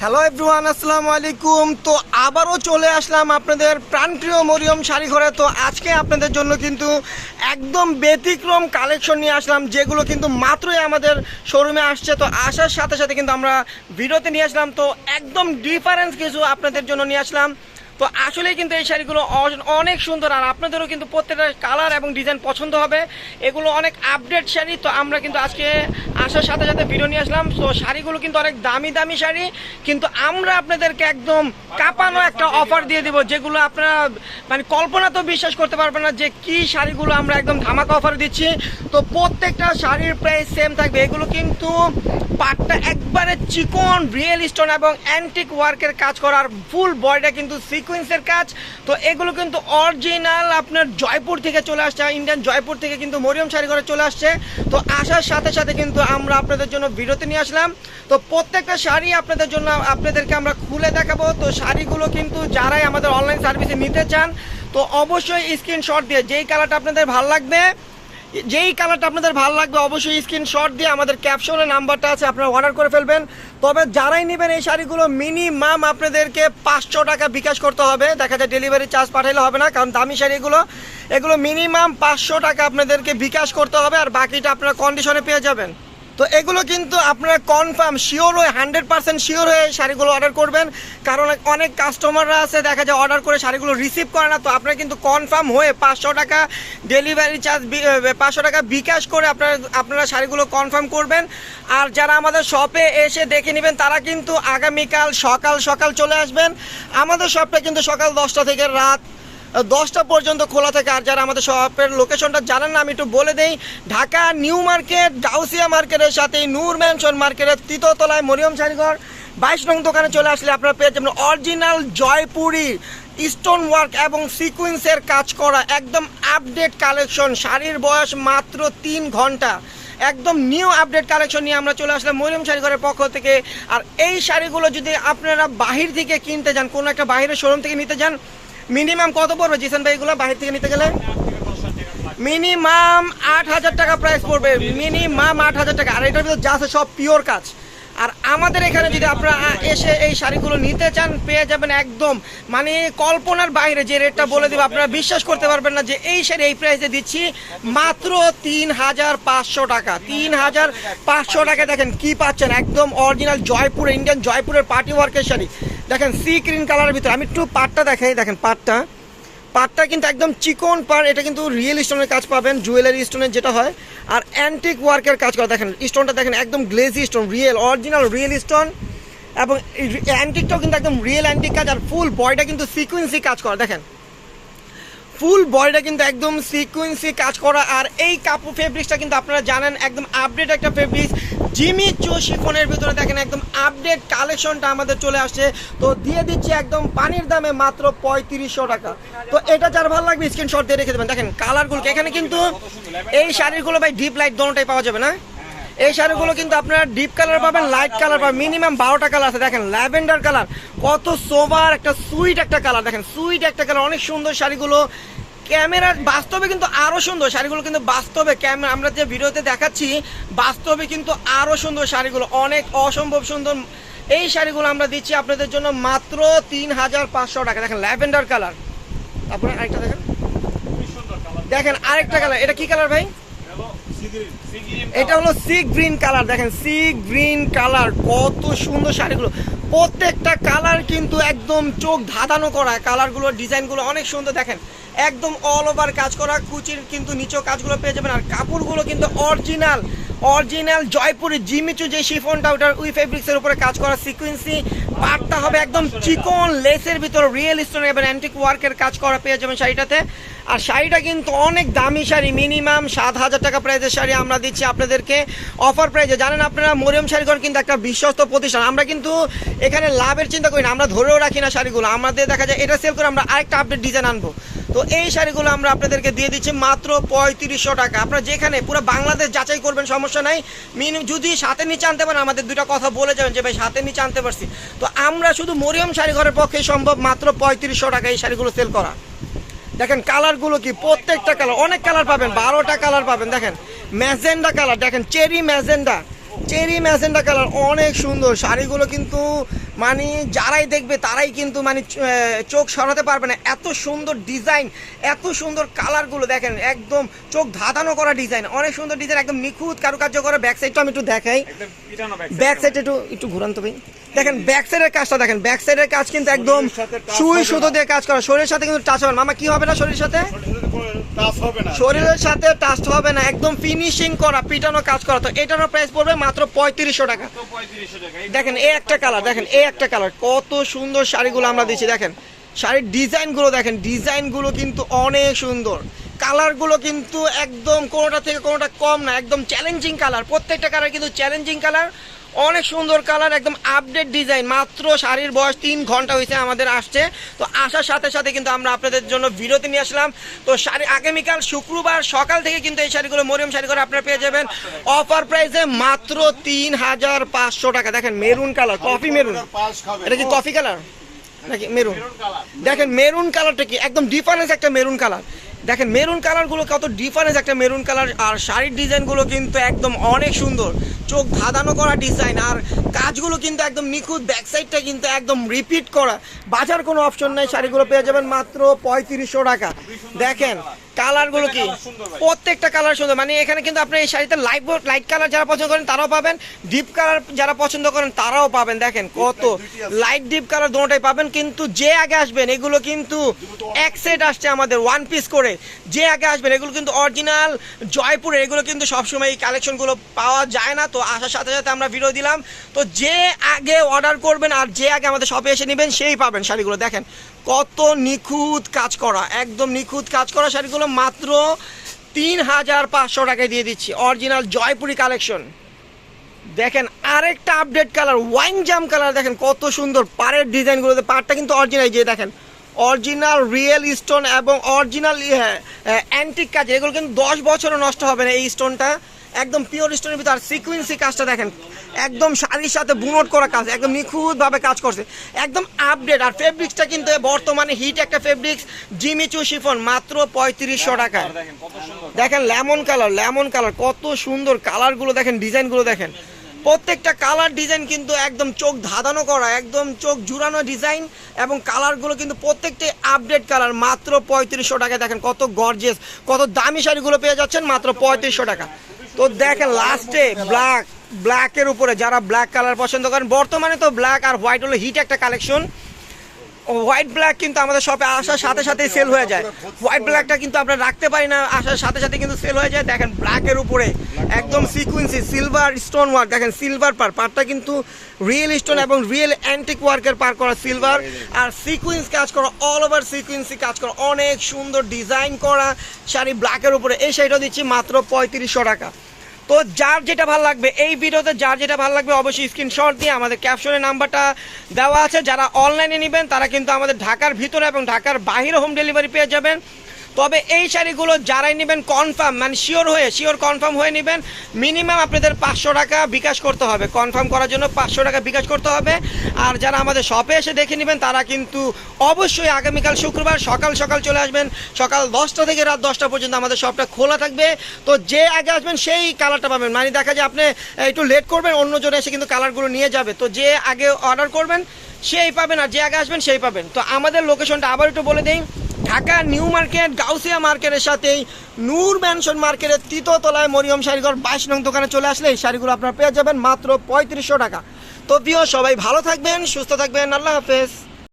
Hello everyone আসসালামু আলাইকুম। তো আবারও চলে আসলাম আপনাদের প্রাণপ্রিয় মরিয়ম শাড়ি ঘরে তো আজকে আপনাদের জন্য কিন্তু একদম ব্যতিক্রম কালেকশন নিয়ে আসলাম, যেগুলো কিন্তু মাত্রই আমাদের শোরুমে আসছে। তো আসার সাথে সাথে কিন্তু আমরা ভিডিওতে নিয়ে আসলাম। তো একদম ডিফারেন্স কিছু আপনাদের জন্য নিয়ে আসলাম। তো আসলেই কিন্তু এই শাড়িগুলো অনেক সুন্দর, আর আপনাদেরও কিন্তু প্রত্যেকটা কালার এবং ডিজাইন পছন্দ হবে। এগুলো অনেক আপডেট শাড়ি, তো আমরা কিন্তু আজকে আসার সাথে সাথে ভিডিও নিয়ে আসলাম। তো শাড়িগুলো কিন্তু অনেক দামি দামি শাড়ি, কিন্তু আমরা আপনাদেরকে একদম কাঁপানো একটা অফার দিয়ে দিব, যেগুলো আপনারা মানে কল্পনা তো বিশ্বাস করতে পারবেন না যে কি শাড়িগুলো আমরা একদম ধামাকা অফার দিচ্ছি। তো প্রত্যেকটা শাড়ির প্রাইস সেম থাকবে। এগুলো কিন্তু পাটটা একবারে চিকন রিয়েল স্টোন এবং অ্যান্টিক ওয়ার্কের কাজ করার ফুল বডিটা কিন্তু সিকোয়েন্সের কাজ। তো এগুলো কিন্তু অরিজিনাল আপনার জয়পুর থেকে চলে আসছে ইন্ডিয়ান জয়পুর থেকে কিন্তু মরিয়ম শাড়ি করে চলে আসছে। তো আসার সাথে সাথে কিন্তু আমরা আপনাদের জন্য বিরতি নিয়ে আসলাম। তো প্রত্যেকটা শাড়ি আপনাদের জন্য আপনাদেরকে আমরা খুলে দেখাবো। তো শাড়িগুলো কিন্তু যারাই আমাদের অনলাইন সার্ভিসে নিতে চান, তো অবশ্যই স্ক্রিনশট দিয়ে যেই কালারটা আপনাদের ভালো লাগবে যেই কালারটা আপনাদের ভালো লাগবে অবশ্যই স্ক্রিনশট দিয়ে আমাদের ক্যাপশনে নাম্বারটা আছে, আপনারা অর্ডার করে ফেলবেন। তবে যারাই নেবেন এই শাড়িগুলো মিনিমাম আপনাদেরকে পাঁচশো টাকা বিকাশ করতে হবে। দেখা যায় ডেলিভারি চার্জ পাঠাইলে হবে না, কারণ দামি শাড়িগুলো, এগুলো মিনিমাম পাঁচশো টাকা আপনাদেরকে বিকাশ করতে হবে, আর বাকিটা আপনারা কন্ডিশনে পেয়ে যাবেন। তো এগুলো কিন্তু আপনারা কনফার্ম শিওর হয়ে হান্ড্রেড পার্সেন্ট শিওর হয়ে শাড়িগুলো অর্ডার করবেন। কারণ অনেক কাস্টমাররা আছে, দেখা যায় অর্ডার করে শাড়িগুলো রিসিভ করে না, তো আপনারা কিন্তু কনফার্ম হয়ে পাঁচশো টাকা ডেলিভারি চার্জ পাঁচশো টাকা বিকাশ করে আপনারা আপনারা শাড়িগুলো কনফার্ম করবেন। আর যারা আমাদের শপে এসে দেখে নেবেন, তারা কিন্তু আগামীকাল সকাল সকাল চলে আসবেন। আমাদের শপটা কিন্তু সকাল দশটা থেকে রাত দশটা পর্যন্ত খোলা থাকে। আর যারা আমাদের শপের লোকেশনটা জানেন না, আমি একটু বলে দেই, ঢাকা নিউ মার্কেট, গাউসিয়া মার্কেটের সাথে নূর ম্যানশন মার্কেটের তৃতীয়তলায় মরিয়ম শাড়িঘর, বাইশ নং দোকানে চলে আসলে আপনারা পেয়ে যাবেন অরিজিনাল জয়পুরি স্টোন ওয়ার্ক এবং সিকুয়েন্সের কাজ করা একদম আপডেট কালেকশন শাড়ির বয়স মাত্র তিন ঘণ্টা। একদম নিউ আপডেট কালেকশন নিয়ে আমরা চলে আসলাম মরিয়ম শাড়িঘরের পক্ষ থেকে। আর এই শাড়িগুলো যদি আপনারা বাহির থেকে কিনতে যান, কোনো একটা বাহিরের শোরুম থেকে নিতে যান মিনিমাম কত পড়বে জিসান ভাই এগুলো বাহির থেকে নিতে গেলে? মিনিমাম আট হাজার টাকা প্রাইস পড়বে, মিনিমাম আট হাজার টাকা। আর এটার ভিতরে যা আছে সব পিওর কাজ। আর আমাদের এখানে যদি আপনারা এসে এই শাড়িগুলো নিতে চান, পেয়ে যাবেন একদম মানে কল্পনার বাইরে যে রেটটা বলে দেবো, আপনারা বিশ্বাস করতে পারবেন না যে এই শাড়ি এই প্রাইসে দিচ্ছি মাত্র তিন হাজার পাঁচশো টাকা। তিন হাজার পাঁচশো টাকা, দেখেন কি পাচ্ছেন? একদম অরিজিনাল জয়পুর ইন্ডিয়ান জয়পুরের পার্টি ওয়ার্কের শাড়ি। দেখেন সি গ্রিন কালারের ভিতরে, আমি একটু পাটটা দেখাই, দেখেন পাটটা। পাটটা কিন্তু একদম চিকন পার এটা কিন্তু রিয়েল স্টোনের কাজ পাবেন জুয়েলারি স্টোনের যেটা হয়। আর অ্যান্টিক ওয়ার্কের কাজ করা, দেখেন স্টোনটা দেখেন, একদম glazy stone real original real stone এবং অ্যান্টিকটাও কিন্তু একদম রিয়েল অ্যান্টিক কাজ, আর ফুল বয়টা কিন্তু সিকুয়েন্সি কাজ করা, দেখেন। ফুল বডিটা কিন্তু একদম সিকুয়েন্সি কাজ করা। আর এই কাপড় ফেব্রিক্সটা কিন্তু আপনারা জানেন, একদম আপডেট একটা ফেব্রিক্স জিমি চো শিফনের ভিতরে দেখেন, একদম আপডেট কালেকশনটা আমাদের চলে আসছে। তো দিয়ে দিচ্ছি একদম পানির দামে মাত্র পঁয়ত্রিশশো টাকা। তো এটা যার ভালো লাগবে স্ক্রিনশট দিয়ে রেখে দেবেন। দেখেন কালারগুলো এখানে কিন্তু এই শাড়িগুলো ভাই ডিপ লাইট দোনোটাই পাওয়া যাবে না? এই শাড়িগুলো কিন্তু আপনারা ডিপ কালার পাবেন লাইট কালার পাবেন মিনিমাম বারোটা কালার আছে। দেখেন ল্যাভেন্ডার কালার কত সোবার একটা সুইট একটা কালার দেখেন সুইট একটা কালার অনেক সুন্দর শাড়িগুলো। ক্যামেরার বাস্তবে কিন্তু আরও সুন্দর শাড়িগুলো কিন্তু বাস্তবে ক্যামেরা আমরা যে ভিডিওতে দেখাচ্ছি, বাস্তবে কিন্তু আরও সুন্দর শাড়িগুলো, অনেক অসম্ভব সুন্দর। এই শাড়িগুলো আমরা দিচ্ছি আপনাদের জন্য মাত্র তিন হাজার পাঁচশো টাকা। দেখেন ল্যাভেন্ডার কালার তারপরে আরেকটা দেখেন। দেখেন, আরেকটা কালার এটা কি কালার ভাই? এটা হলো সি গ্রিন কালার দেখেন সি গ্রিন কালার কত সুন্দর শাড়িগুলো। প্রত্যেকটা কালার কিন্তু একদম চোখ ধাঁধানো করা কালারগুলো ডিজাইনগুলো অনেক সুন্দর, দেখেন। একদম অল ওভার কাজ করা, কুচির কিন্তু নিচেও কাজগুলো পেয়ে যাবেন, আর কাপড়গুলো কিন্তু অরিজিনাল অরিজিনাল জয়পুরের জিমিচু যে শিফনটা, ওটার উই ফেব্রিক্সের উপরে কাজ করা সিকুয়েন্সি পাটটা হবে একদম চিকন লেসের ভিতর রিয়েল স্টোন এবং অ্যান্টিক ওয়ার্কের কাজ করা পেয়ে যাবেন শাড়িটাতে। আর শাড়িটা কিন্তু অনেক দামি শাড়ি মিনিমাম সাত হাজার টাকা প্রাইজের শাড়ি আমরা দিচ্ছি আপনাদেরকে। অফার প্রাইজে জানেন আপনারা, মরিয়ম শাড়িঘর কিন্তু একটা বিশ্বস্ত প্রতিষ্ঠান। আমরা কিন্তু এখানে লাভের চিন্তা করি না, আমরা ধরেও রাখি না শাড়িগুলো। আমাদের দেখা যায় এটা সেল করে আমরা আরেকটা আপডেট ডিজাইন আনব। তো এই শাড়িগুলো আমরা আপনাদেরকে দিয়ে দিচ্ছি মাত্র পঁয়ত্রিশশো টাকা। আপনারা যেখানে পুরো বাংলাদেশ যাচাই করবেন, সমস্যা নাই। মিনি যদি সাথে নিচে আনতে পারেন, আমাদের দুটা কথা বলে যাবেন যে, ভাই, সাথে নিচে আনতে পারছি। তো আমরা শুধু মরিয়ম শাড়ি ঘরের পক্ষে সম্ভব মাত্র পঁয়ত্রিশশো টাকা এই শাড়িগুলো সেল করা। দেখেন কালারগুলো কি? প্রত্যেকটা কালার অনেক কালার পাবেন বারোটা কালার পাবেন দেখেন। ম্যাজেন্ডা কালার দেখেন cherry magenta. Cherry magenta colour অনেক সুন্দর শাড়িগুলো কিন্তু মানে যারাই দেখবে তারাই কিন্তু মানে চোখ সরাতে পারবে না। এত সুন্দর ডিজাইন এত সুন্দর কালারগুলো দেখেন একদম চোখ ধাঁধানো করা ডিজাইন অনেক সুন্দর ডিজাইন একদম নিখুঁত কারুকার্য করা। ব্যাক সাইডটা আমি একটু দেখাই। ব্যাক সাইড একটু একটু ঘুরান তো ভাই। দেখেন ব্যাক সাইডের কাজটা দেখেন ব্যাক সাইডের কাজ কিন্তু একদম সুই সুতো দিয়ে কাজ করা শরীরের সাথে কিন্তু টাচ হবে না। মামা কি হবে না শরীরের সাথে? শরীরের সাথে টাচ হবে না। একদম ফিনিশিং করা পিটানো কাজ করা। তো এটারও প্রাইস পড়বে মাত্র পঁয়ত্রিশশো টাকা। তো 3500 টাকা এই দেখেন এই একটা কালার দেখেন এই একটা কালার কত সুন্দর শাড়িগুলো আমরা দিচ্ছি দেখেন। শাড়ির ডিজাইনগুলো দেখেন ডিজাইনগুলো কিন্তু অনেক সুন্দর। কালারগুলো কিন্তু একদম কোনোটা থেকে কোনোটা কম না একদম চ্যালেঞ্জিং কালার প্রত্যেকটা কালার কিন্তু চ্যালেঞ্জিং কালার অনেক সুন্দর কালার, একদম আপডেট ডিজাইন মাত্র শাড়ির বয়স তিন ঘণ্টা হয়েছে আমাদের আসছে। তো আসার সাথে সাথে কিন্তু আমরা আপনাদের জন্য ভিডিওতে নিয়ে আসলাম। তো শাড়ি আগামীকাল শুক্রবার সকাল থেকে কিন্তু এই শাড়িগুলো, মরিয়ম শাড়ি করে আপনারা পেয়ে যাবেন। অফার প্রাইসে মাত্র তিন হাজার পাঁচশো টাকা। দেখেন, মেরুন কালার কফি মেরুন। এটা কি কফি কালার? নাকি মেরুন? দেখেন, মেরুন কালারটা কি? একদম ডিফারেন্স একটা মেরুন কালার। দেখেন মেরুন কালারগুলো কত ডিফারেন্স একটা মেরুন কালার আর শাড়ির ডিজাইনগুলো কিন্তু একদম অনেক সুন্দর। চোখ ধাঁধানো করা ডিজাইন আর কাজগুলো কিন্তু একদম নিখুঁত ব্যাকসাইডটা কিন্তু একদম রিপিট করা। বাজার কোনো অপশন নাই, শাড়িগুলো পেয়ে যাবেন মাত্র পঁয়ত্রিশশো টাকা। দেখেন কালারগুলো কি। প্রত্যেকটা কালার সুন্দর। মানে এখানে কিন্তু আপনি এই শাড়িতে লাইট লাইট কালার যারা পছন্দ করেন তারাও পাবেন। ডিপ কালার যারা পছন্দ করেন তারাও পাবেন। দেখেন কত লাইট ডিপ কালার দুটোটাই পাবেন। কিন্তু যে আগে আসবেন এগুলো কিন্তু এক সেট আসছে আমাদের ওয়ান পিস করে। যে আগে আসবেন এগুলো কিন্তু অরিজিনাল জয়পুরের এগুলো কিন্তু সবসময় এই কালেকশনগুলো পাওয়া যায় না। তো আসার সাথে সাথে আমরা ভিডিও দিলাম। তো যে আগে অর্ডার করবেন আর যে আগে আমাদের শপে এসে নেবেন সেই পাবেন শাড়িগুলো। দেখেন কত নিখুঁত কাজ করা একদম নিখুঁত কাজ করা শাড়িগুলো। মাত্র তিন হাজার পাঁচশো টাকায় দিয়ে দিচ্ছি। অরিজিনাল জয়পুরি কালেকশন দেখেন আরেকটা আপডেট কালার ওয়াইন জাম কালার দেখেন কত সুন্দর পাড়ের ডিজাইনগুলোতে। পাড়টা কিন্তু অরিজিনাল যে দেখেন। অরিজিনাল রিয়েল স্টোন এবং অরিজিনাল অ্যান্টিক কাজ। এগুলো কিন্তু দশ বছরও নষ্ট হবে না এই স্টোনটা একদম পিওর স্টোনের ভিতর সিকুয়েন্সি কাজটা দেখেন। একদম শাড়ির সাথে বুনট করা কাজ একদম নিখুঁতভাবে কাজ করছে। একদম আপডেট আর ফেব্রিক্সটা কিন্তু বর্তমানে হিট একটা ফেব্রিক্স জিমিচু শিফন মাত্র পঁয়ত্রিশশো টাকায়। দেখেন লেমন কালার লেমন কালার কত সুন্দর কালারগুলো দেখেন ডিজাইনগুলো দেখেন। প্রত্যেকটা কালার ডিজাইন কিন্তু একদম চোখ ধাঁধানো করা একদম চোখ জুড়ানো ডিজাইন এবং কালারগুলো কিন্তু প্রত্যেকটি আপডেট কালার মাত্র পঁয়ত্রিশশো টাকা দেখেন কত গর্জেস কত দামি শাড়িগুলো পেয়ে যাচ্ছেন মাত্র পঁয়ত্রিশশো টাকা। তো দেখেন লাস্টে ব্ল্যাক ব্ল্যাকের উপরে যারা ব্ল্যাক কালার পছন্দ করেন, বর্তমানে তো ব্ল্যাক আর হোয়াইট হলো হিট একটা কালেকশন হোয়াইট ব্ল্যাক কিন্তু আমাদের শপে আসার সাথে সাথে সেল হয়ে যায়। হোয়াইট ব্ল্যাকটা কিন্তু আমরা রাখতে পারি না, আসার সাথে সাথে কিন্তু সেল হয়ে যায়। দেখেন ব্ল্যাকের উপরে একদম সিকুয়েন্সি সিলভার স্টোন ওয়ার্ক দেখেন সিলভার পার পারটা কিন্তু রিয়েল স্টোন এবং রিয়েল অ্যান্টিক ওয়ার্কের পার করা সিলভার আর সিকুয়েন্স কাজ করা অল ওভার সিকুয়েন্সি কাজ করা, অনেক সুন্দর ডিজাইন করা। শাড়ি ব্ল্যাকের উপরে, এই শাড়িটা দিচ্ছি মাত্র পঁয়ত্রিশশো টাকা। তো যার যেটা ভালো লাগবে, এই ভিডিওতে যার যেটা ভালো লাগবে অবশ্যই স্ক্রিনশট দিয়ে আমাদের ক্যাপশনের নাম্বারটা দেওয়া আছে। যারা অনলাইনে নেবেন, তারা কিন্তু আমাদের ঢাকার ভিতরে এবং ঢাকার বাহিরে হোম ডেলিভারি পেয়ে যাবেন। তবে এই শাড়িগুলো যারাই নেবেন কনফার্ম মানে শিওর হয়ে শিওর কনফার্ম হয়ে নেবেন মিনিমাম আপনাদের পাঁচশো টাকা বিকাশ করতে হবে। কনফার্ম করার জন্য পাঁচশো টাকা বিকাশ করতে হবে। আর যারা আমাদের শপে এসে দেখে নেবেন, তারা কিন্তু অবশ্যই আগামীকাল শুক্রবার সকাল সকাল চলে আসবেন। সকাল দশটা থেকে রাত দশটা পর্যন্ত আমাদের শপটা খোলা থাকবে। তো যে আগে আসবেন, সেই কালারটা পাবেন। মানে দেখা যায় আপনি একটু লেট করবেন, অন্যজনে এসে কিন্তু কালারগুলো নিয়ে যাবে। তো যে আগে অর্ডার করবেন, সেই পাবেন। আর যে আগে আসবেন, সেই পাবেন। তো আমাদের লোকেশনটা আবার একটু বলে দিই। ঢাকা নিউ মার্কেট, গাউসিয়া মার্কেটের সাথেই নূর ম্যানশন মার্কেটের তৃতীয়তলায় মরিয়ম শাড়িঘর বাইশ নং দোকানে চলে আসলে এই শাড়িগুলো আপনারা পেয়ে যাবেন মাত্র পঁয়ত্রিশশো টাকা। তো প্রিয় সবাই ভালো থাকবেন, সুস্থ থাকবেন, আল্লাহ হাফেজ।